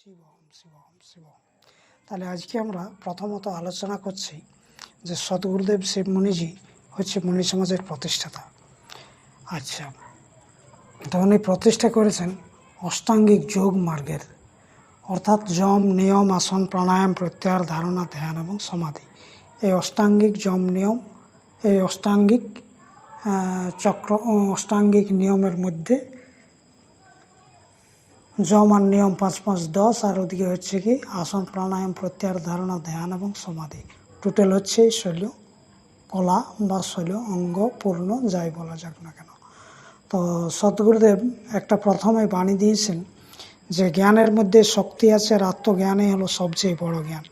শিবম শিবম শিবম। তাহলে আজকে আমরা প্রথমত আলোচনা করছি যে সদ্গুরুদেব শিব মুনিজি হচ্ছে মুনি সমাজের প্রতিষ্ঠাতা। আচ্ছা তো উনি প্রতিষ্ঠা করেছেন অষ্টাঙ্গিক যোগ মার্গের। অর্থাৎ যম, নিয়ম, আসন, প্রাণায়াম, প্রত্যাহার, ধারণা, ধ্যান এবং সমাধি। এই অষ্টাঙ্গিক যম, নিয়ম, এই অষ্টাঙ্গিক চক্র, অষ্টাঙ্গিক নিয়মের মধ্যে আর নিয়ম পাঁচ পাঁচ দশ, আর ওদিকে হচ্ছে কি আসন, প্রাণায়াম, প্রত্যাহার, ধারণা, ধ্যান এবং সমাধি। টোটাল হচ্ছে শৈল, কলা বা শৈল, অঙ্গ, পূর্ণ, যাই বলা যাক না কেন। তো সদ্গুরুদেব একটা প্রথমে বাণী দিয়েছেন যে জ্ঞানের মধ্যে শক্তি আছে আর আত্মজ্ঞানই হলো সবচেয়ে বড় জ্ঞান।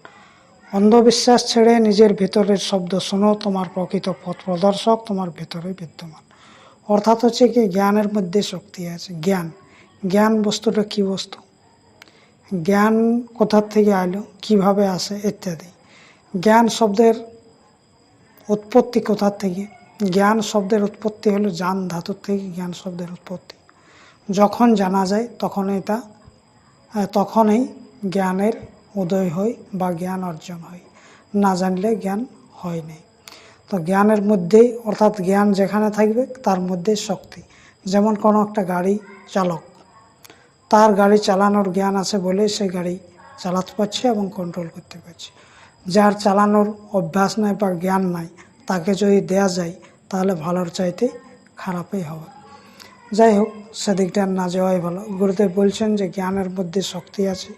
অন্ধবিশ্বাস ছেড়ে নিজের ভেতরের শব্দ শোনো, তোমার প্রকৃত পথ প্রদর্শক, তোমার ভেতরে বিদ্যমান। অর্থাৎ হচ্ছে কি জ্ঞানের মধ্যে শক্তি আছে, জ্ঞান। জ্ঞান বস্তুটা কি বস্তু? জ্ঞান কোথার থেকে আইলো? কীভাবে আসে? ইত্যাদি। জ্ঞান শব্দের উৎপত্তি কোথার থেকে? জ্ঞান শব্দের উৎপত্তি হলো জান ধাতুর থেকে জ্ঞান শব্দের উৎপত্তি। যখন জানা যায় তখন এটা তখনই জ্ঞানের উদয় হয় বা জ্ঞান অর্জন হয়। না জানলে জ্ঞান হয় নাই। তো জ্ঞানের মধ্যেই, অর্থাৎ জ্ঞান যেখানে থাকবে, তার মধ্যে শক্তি। যেমন কোনো একটা গাড়ি চালক তার গাড়ি চালানোর জ্ঞান আছে বলে সে গাড়ি চালাতে পারছে এবং কন্ট্রোল করতে পারছে। যার চালানোর অভ্যাস নাই বা জ্ঞান নাই, তাকে যদি দেয়া যায়, তাহলে ভালোর চাইতে খারাপই হবে। যাই হোক, সেদিকটা না যাওয়াই ভালো। গুরুদেব বলছেন যে জ্ঞানের মধ্যে শক্তি আছে,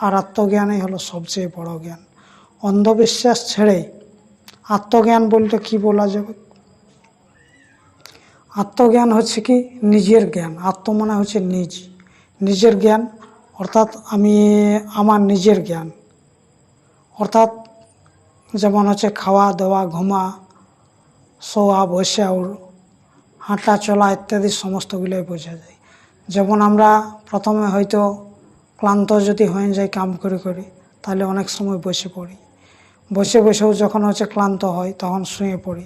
আর আত্মজ্ঞানই হলো সবচেয়ে বড় জ্ঞান। অন্ধবিশ্বাস ছেড়ে আত্মজ্ঞান বলতে কি বলা যাবে? আত্মজ্ঞান হচ্ছে কি? নিজের জ্ঞান। আত্ম মানে হচ্ছে নিজ। নিজের জ্ঞান, অর্থাৎ আমি, আমার নিজের জ্ঞান। অর্থাৎ যেমন হচ্ছে খাওয়া, দাওয়া, ঘুমা, শোয়া, বসে হাঁটা, চলা ইত্যাদি সমস্তগুলোই বোঝা যায়। যেমন আমরা প্রথমে হয়তো ক্লান্ত যদি হয়ে যায় কাম করে করে, তাহলে অনেক সময় বসে পড়ি। বসে বসেও যখন হচ্ছে ক্লান্ত হয়, তখন শুয়ে পড়ি।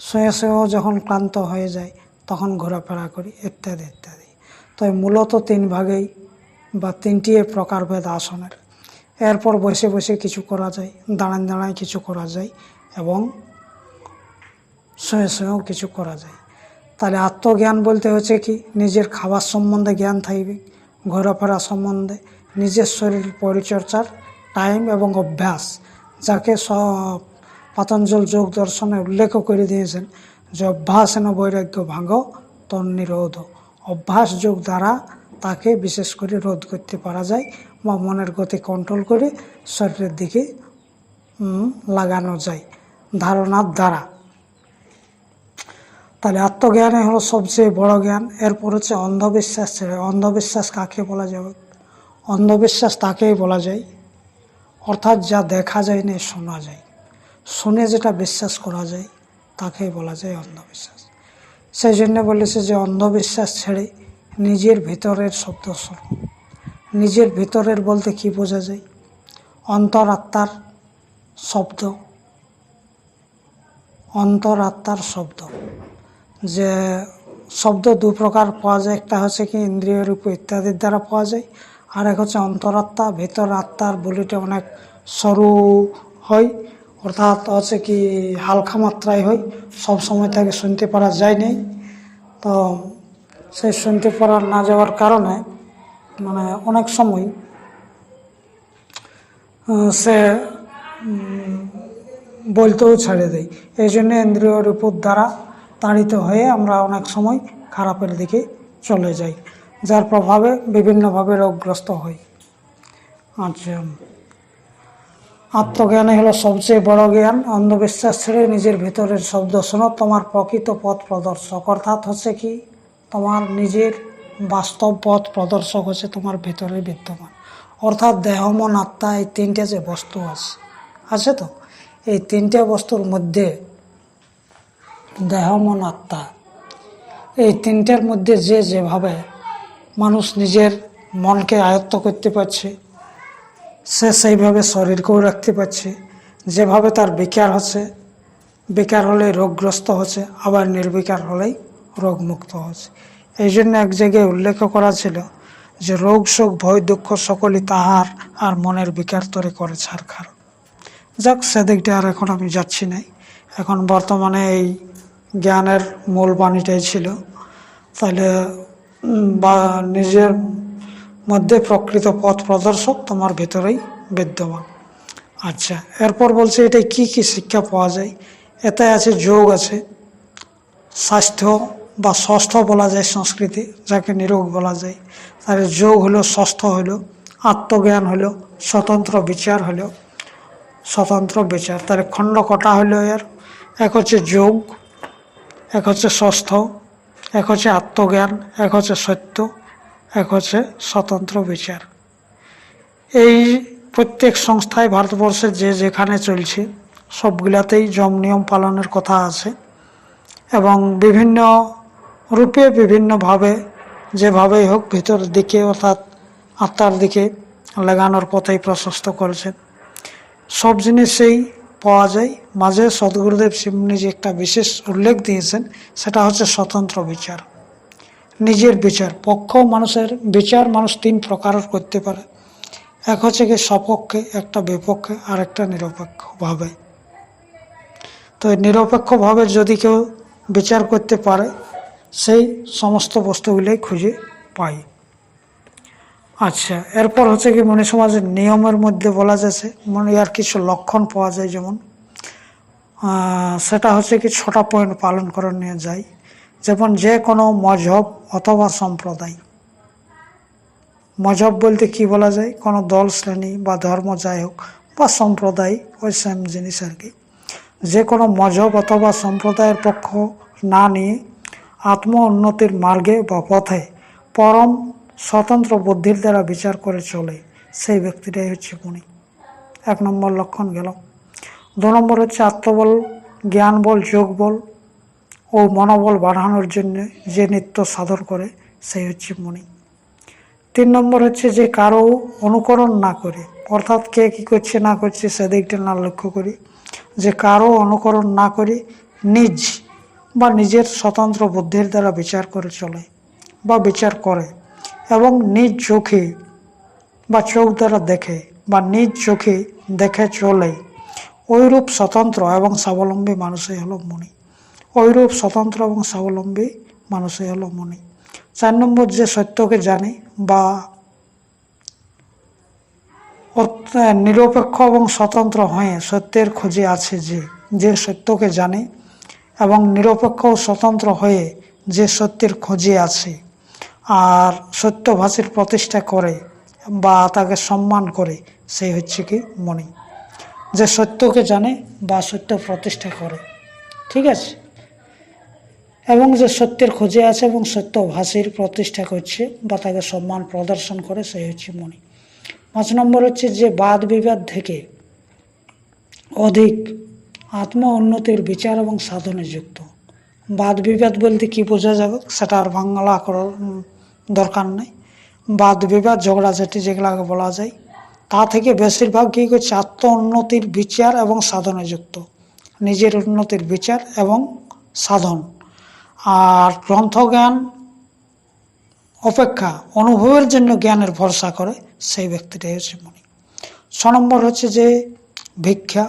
শুয়ে শুয়েও যখন ক্লান্ত হয়ে যায় তখন ঘোরাফেরা করি, ইত্যাদি ইত্যাদি। তো এই মূলত তিন ভাগেই বা তিনটি প্রকারভেদ আসনের। এরপর বসে বসে কিছু করা যায় দাঁড়ায় দাঁড়ায় কিছু করা যায় এবং শুয়ে শুয়েও কিছু করা যায়। তাহলে আত্মজ্ঞান বলতে হচ্ছে কি? নিজের খাবার সম্বন্ধে জ্ঞান থাকবে, ঘোরাফেরা সম্বন্ধে, নিজের শরীর পরিচর্যার টাইম এবং অভ্যাস, যাকে স- পতঞ্জল যোগ দর্শনে উল্লেখ করে দিয়েছেন যে অভ্যাস এন বৈরাগ্য ভাঙ্গ তন্নিরোধ। অভ্যাস যোগ দ্বারা তাকে বিশেষ করে রোধ করতে পারা যায় বা মনের গতি কন্ট্রোল করে শরীরের দিকে লাগানো যায় ধারণার দ্বারা। তাহলে আত্মজ্ঞানে হলো সবচেয়ে বড় জ্ঞান, এরপর হচ্ছে অন্ধবিশ্বাস। ছেড়ে অন্ধবিশ্বাস কাকে বলা যাবে অন্ধবিশ্বাস তাকেই বলা যায়। অর্থাৎ যা দেখা যায় না, শোনা যায়। শুনে যেটা বিশ্বাস করা যায়, তাকেই বলা যায় অন্ধবিশ্বাস। সেই জন্য বলেছে যে অন্ধবিশ্বাস ছেড়ে নিজের ভিতরের শব্দ শোনো। নিজের ভিতরের বলতে কি বোঝা যায়? অন্তরাত্মার শব্দ। অন্তরাত্মার শব্দ। যে শব্দ দু প্রকার পাওয়া যায়। একটা হচ্ছে কি ইন্দ্রিয় রূপ ইত্যাদির দ্বারা পাওয়া যায়। আর এক হচ্ছে অন্তরাত্মা ভেতর আত্মার বলিটা অনেক সরু হয়। অর্থাৎ হচ্ছে কি হালকা মাত্রায় হয়, সব সময় তাকে শুনতে পারা যায় নাই। তো সেই শুনতে পারা না যাওয়ার কারণে মানে অনেক সময় সে বলতেও ছেড়ে দেয়। এই জন্য ইন্দ্রিয় রূপর দ্বারা তাড়িত হয়ে আমরা অনেক সময় খারাপের দিকে চলে যাই, যার প্রভাবে বিভিন্নভাবে রোগগ্রস্ত হই। আচ্ছা। আত্মজ্ঞানে হলো সবচেয়ে বড় জ্ঞান। অন্ধবিশ্বাস ছেড়ে নিজের ভিতরের শব্দ শোনো, তোমার প্রকৃত পথ প্রদর্শক। অর্থাৎ হচ্ছে কি? তোমার নিজের বাস্তব পথ প্রদর্শক হচ্ছে তোমার ভিতরে বিদ্যমান। অর্থাৎ দেহ, মন, আত্মা এই তিনটে যে বস্তু আছে আছে তো? এই তিনটে বস্তুর মধ্যে দেহ, মন, আত্মা, এই তিনটের মধ্যে যে যেভাবে মানুষ নিজের মনকে আয়ত্ত করতে পারছে সে সেইভাবে শরীরকেও রাখতে পারছে। যেভাবে তার বিকার হচ্ছে, বেকার হলে রোগগ্রস্ত হচ্ছে, আবার নির্বিকার হলেই রোগমুক্ত হচ্ছে। এই জন্য এক জায়গায় উল্লেখ করা ছিল যে, রোগ, শোক, ভয়, দুঃখ সকলই তাহার আর মনের বিকার তরে করে ছাড়খার যাক, সেদিকটা আর এখন আমি যাচ্ছি নাই। এখন বর্তমানে এই জ্ঞানের মূল বাণীটাই ছিল। তাহলে বা নিজের মধ্যে প্রকৃত পথ প্রদর্শক তোমার ভেতরেই বিদ্যমান। আচ্ছা এরপর বলছে এটা কি কি শিক্ষা পাওয়া যায়? এতে আছে যোগ আছে, স্বাস্থ্য বা ষষ্ঠ বলা যায় সংস্কৃতি, যাকে নিরোগ বলা যায়। তাহলে যোগ হলো ষষ্ঠ হলো, আত্মজ্ঞান হলো, স্বতন্ত্র বিচার হলো, স্বতন্ত্র বিচার। তাহলে খণ্ড কটা হলো এর? এক হচ্ছে যোগ, এক হচ্ছে ষষ্ঠ, এক হচ্ছে আত্মজ্ঞান, এক হচ্ছে সত্য এক হচ্ছে স্বতন্ত্র বিচার। এই প্রত্যেক সংস্থায় ভারতবর্ষে যে যেখানে চলছে, সবগুলাতেই যম নিয়ম পালনের কথা আছে এবং বিভিন্ন রূপে বিভিন্নভাবে যেভাবেই হোক ভিতরের দিকে অর্থাৎ আত্মার দিকে লাগানোর পথেই প্রশস্ত করেছেন সব জিনিসেই পাওয়া যায়। মাঝে সদগুরুদেব যে একটা বিশেষ উল্লেখ দিয়েছেন, সেটা হচ্ছে স্বতন্ত্র বিচার। নিজের বিচার পক্ষ মানুষের বিচার মানুষ তিন প্রকারের করতে পারে। এক হচ্ছে কি সপক্ষে, একটা বিপক্ষে আর একটা নিরপেক্ষভাবে। তো এই নিরপেক্ষভাবে যদি কেউ বিচার করতে পারে, সেই সমস্ত বস্তুগুলোই খুঁজে পাই আচ্ছা এরপর হচ্ছে কি মনে সমাজের নিয়মের মধ্যে বলা যাচ্ছে, মনে আর কিছু লক্ষণ পাওয়া যায় যেমন সেটা হচ্ছে কি ছটা পয়েন্ট পালন করে নিয়ে যায়। যেমন যে কোনো মজহব অথবা সম্প্রদায়। মজহব বলতে কি বলা যায়? কোনো দল, শ্রেণি বা ধর্ম যাই হোক বা সম্প্রদায়, ওই সেম জিনিস আর কি। যে কোনো মজহব অথবা সম্প্রদায়ের পক্ষ না নিয়ে আত্ম উন্নতির মার্গে বা পথে পরম স্বতন্ত্র বুদ্ধির দ্বারা বিচার করে চলে, সেই ব্যক্তিটাই হচ্ছে গুণী। এক নম্বর লক্ষণ গেল। দু নম্বর হচ্ছে আত্মবল জ্ঞান বল যোগ বল ও মনোবল বাড়ানোর জন্য যে নৃত্য সাধন করে সেই হচ্ছে মণি তিন নম্বর হচ্ছে যে কারও অনুকরণ না করে, অর্থাৎ কে কী করছে, না করছে সেদিকটা না লক্ষ্য করি। যে কারও অনুকরণ না করে নিজ বা নিজের স্বতন্ত্র বুদ্ধির দ্বারা বিচার করে চলে বা বিচার করে এবং নিজ চোখে বা চোখ দ্বারা দেখে বা নিজ চোখে দেখে চলে, ওইরূপ স্বতন্ত্র এবং স্বাবলম্বী মানুষই হলো মণি ওইরূপ স্বতন্ত্র এবং স্বাবলম্বী মানুষই হলো মণি। চার নম্বর যে সত্যকে জানে বা নিরপেক্ষ এবং স্বতন্ত্র হয়ে সত্যের খোঁজে আছে যে যে সত্যকে জানে এবং নিরপেক্ষ ও স্বতন্ত্র হয়ে যে সত্যের খোঁজে আছে আর সত্যভাষীর প্রতিষ্ঠা করে বা তাকে সম্মান করে সেই হচ্ছে কি মণি। যে সত্যকে জানে বা সত্য প্রতিষ্ঠা করে। ঠিক আছে? এবং যে সত্যের খোঁজে আছে এবং সত্যভাষীর প্রতিষ্ঠা করছে বা তাকে সম্মান প্রদর্শন করে, সেই হচ্ছে মণি। পাঁচ নম্বর হচ্ছে যে বাদ বিবাদ থেকে অধিক আত্ম উন্নতির বিচার এবং সাধনে যুক্ত। বাদ বিবাদ বলতে কি বোঝা যাবে? সেটা আর বাংলা করার দরকার নেই। বাদ বিবাদ, ঝগড়াঝাটি যেগুলাকে বলা যায়, তা থেকে বেশিরভাগ কী করছে? আত্ম উন্নতির বিচার এবং সাধনে যুক্ত। নিজের উন্নতির বিচার এবং সাধন। আর গ্রন্থজ্ঞান অপেক্ষা অনুভবের জন্য জ্ঞানের ভরসা করে সেই ব্যক্তিটাই হচ্ছে মনি। ছ নম্বর হচ্ছে যে ভিক্ষা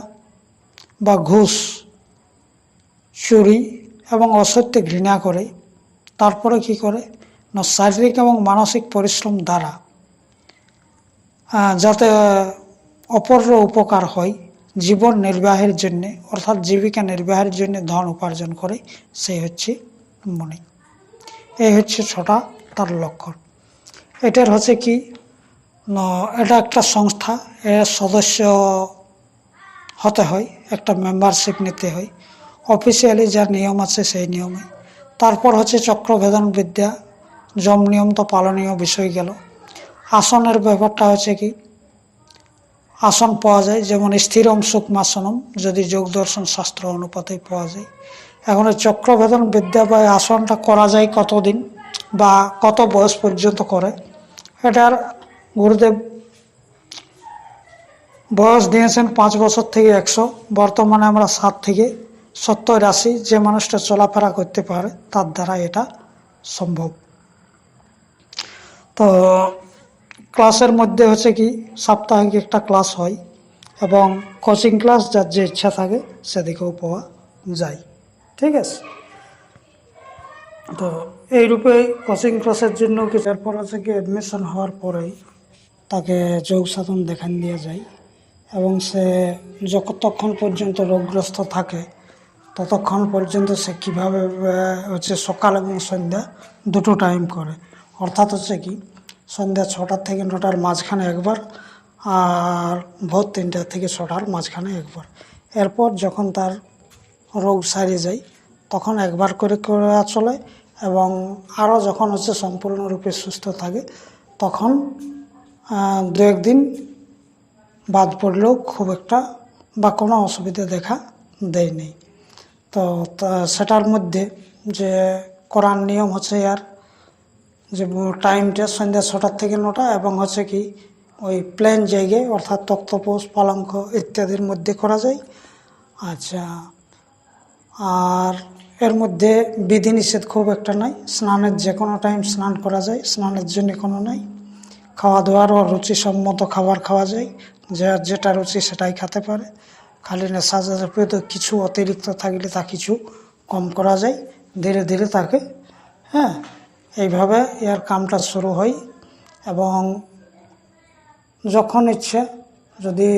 বা ঘুষ, চুরি এবং অসত্যে ঘৃণা করে, তারপরে কি করে? না, শারীরিক এবং মানসিক পরিশ্রম দ্বারা যাতে অপর উপকার হয়, জীবন নির্বাহের জন্যে, অর্থাৎ জীবিকা নির্বাহের জন্য ধন উপার্জন করে, সেই হচ্ছে মনি এই হচ্ছে ছটা, তার লক্ষণ। এটার হচ্ছে কি? এটা একটা সংস্থা, এর সদস্য হতে হয়, একটা মেম্বারশিপ নিতে হয়। অফিসিয়ালি যা নিয়ম আছে সেই নিয়মে। তারপর হচ্ছে চক্রভেদন বিদ্যা, যম নিয়ম তো পালনীয় বিষয় গেল। আসনের ব্যাপারটা হচ্ছে কি? আসন পাওয়া যায়, যেমন স্থিরম সুকমাসনম, যদি যোগ দর্শন শাস্ত্র অনুপাতে পাওয়া যায়। এখন এই চক্রভেদন বিদ্যা বা আসনটা করা যায় কতদিন বা কত বয়স পর্যন্ত করে? এটার গুরুদেব বয়স দিয়েছেন পাঁচ বছর থেকে একশো। বর্তমানে আমরা সাত থেকে সত্তর আশি। যে মানুষটা চলাফেরা করতে পারে, তার দ্বারা এটা সম্ভব। তো ক্লাসের মধ্যে হচ্ছে কি, সাপ্তাহিক একটা ক্লাস হয় এবং কোচিং ক্লাস যার যে ইচ্ছা থাকে, সেদিকেও পাওয়া যায়। ঠিক আছে। তো এইরূপে কোচিং ক্লাসের জন্য কিছু এরপর হচ্ছে কি অ্যাডমিশন হওয়ার পরেই তাকে যোগ সাধন দেখান দিয়ে যায় এবং সে যতক্ষণ পর্যন্ত রোগগ্রস্ত থাকে, ততক্ষণ পর্যন্ত সে কীভাবে হচ্ছে সকাল এবং সন্ধ্যা দুটো টাইম করে। অর্থাৎ হচ্ছে কি সন্ধ্যা ছটার থেকে নটার মাঝখানে একবার আর ভোর তিনটা থেকে ছটার মাঝখানে একবার। এরপর যখন তার রোগ সারিয়ে যায়। তখন একবার করে করা চলে এবং আরও যখন হচ্ছে সম্পূর্ণরূপে সুস্থ থাকে, তখন দু একদিন বাদ পড়লেও খুব একটা বা কোনো অসুবিধা দেখা দেয়নি তো, তা- সেটার মধ্যে যে করার নিয়ম হচ্ছে আর, যে টাইমটা সন্ধ্যা ছটার থেকে নটা এবং হচ্ছে কি ওই প্লেন জায়গায় অর্থাৎ তক্তপোষ, পালঙ্ক ইত্যাদির মধ্যে করা যায়। আচ্ছা আর এর মধ্যে বিধিনিষেধ খুব একটা নাই। স্নানের যে কোনো টাইম স্নান করা যায়, স্নানের জন্য কোনো নাই। খাওয়া দাওয়ারও রুচিসম্মত খাবার খাওয়া যায় যার যেটা রুচি সেটাই খেতে পারে। খালি জাতীয় তো কিছু অতিরিক্ত থাকলে তা কিছু কম করা যায়। ধীরে ধীরে তাকে হ্যাঁ এইভাবে এর কামটা শুরু হয় এবং যখন ইচ্ছে যদি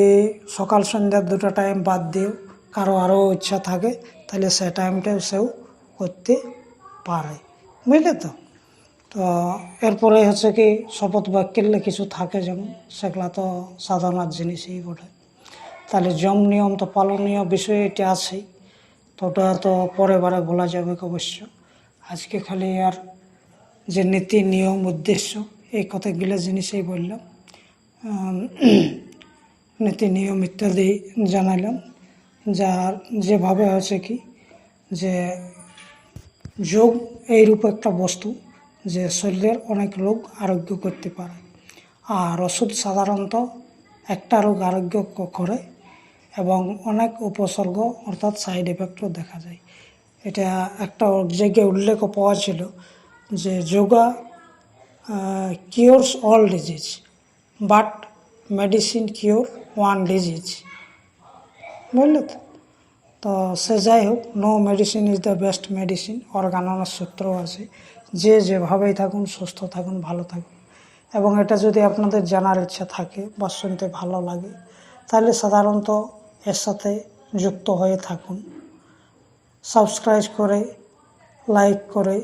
সকাল সন্ধ্যার দুটো টাইম বাদ দিয়েও কারও আরও ইচ্ছা থাকে, তাহলে সে টাইমটাও সেও করতে পারে। বুঝলে তো? তো এরপরে হচ্ছে কি শপথ বাক্যের কিছু থাকে, যেমন সেগুলা তো সাধারণ জিনিসই বটে। তাহলে জম নিয়ম তো পালনীয় বিষয় এটা আছেই, তো ওটা তো পরে বারে বলা যাবে অবশ্য। আজকে খালি আর যে নীতি, নিয়ম, উদ্দেশ্য, এই কতগুলো জিনিসই বললাম। নীতি, নিয়ম ইত্যাদি জানালাম। যার যেভাবে হচ্ছে কি, যে যোগ এইরূপ একটা বস্তু যে শরীরের অনেক রোগ আরোগ্য করতে পারে। আর ওষুধ সাধারণত একটা রোগ আরোগ্য করে এবং অনেক উপসর্গ অর্থাৎ সাইড এফেক্টও দেখা যায়। এটা একটা জায়গায় উল্লেখ পাওয়া ছিল যে yoga cures all disease but medicine cure one disease বুঝলে তো। তো সে যাই হোক no medicine is the best medicine অর্গানানোর সূত্র আছে। যে যেভাবেই থাকুন, সুস্থ থাকুন, ভালো থাকুন। এবং এটা যদি আপনাদের জানার ইচ্ছা থাকে, বা শুনতে ভালো লাগে, তাহলে সাধারণত এর সাথে যুক্ত হয়ে থাকুন। সাবস্ক্রাইব করে, লাইক করে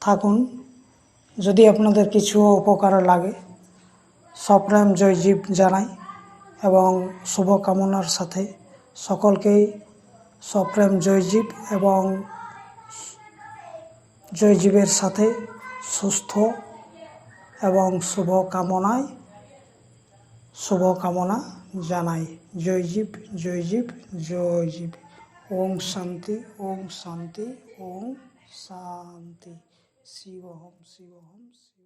থাকুন। যদি আপনাদের কিছু উপকার লাগে সপ্রেম জয়জীব জানাই। এবং শুভকামনার সাথে সকলকেই সপ্রেম জয়জীব এবং জয়জীবের সাথে সুস্থ এবং শুভ কামনায় শুভকামনা জানাই। জয়জীব জয়জীব জয়জীব ওম শান্তি ওম শান্তি ওম শান্তি। শিবহম শিবহম শিব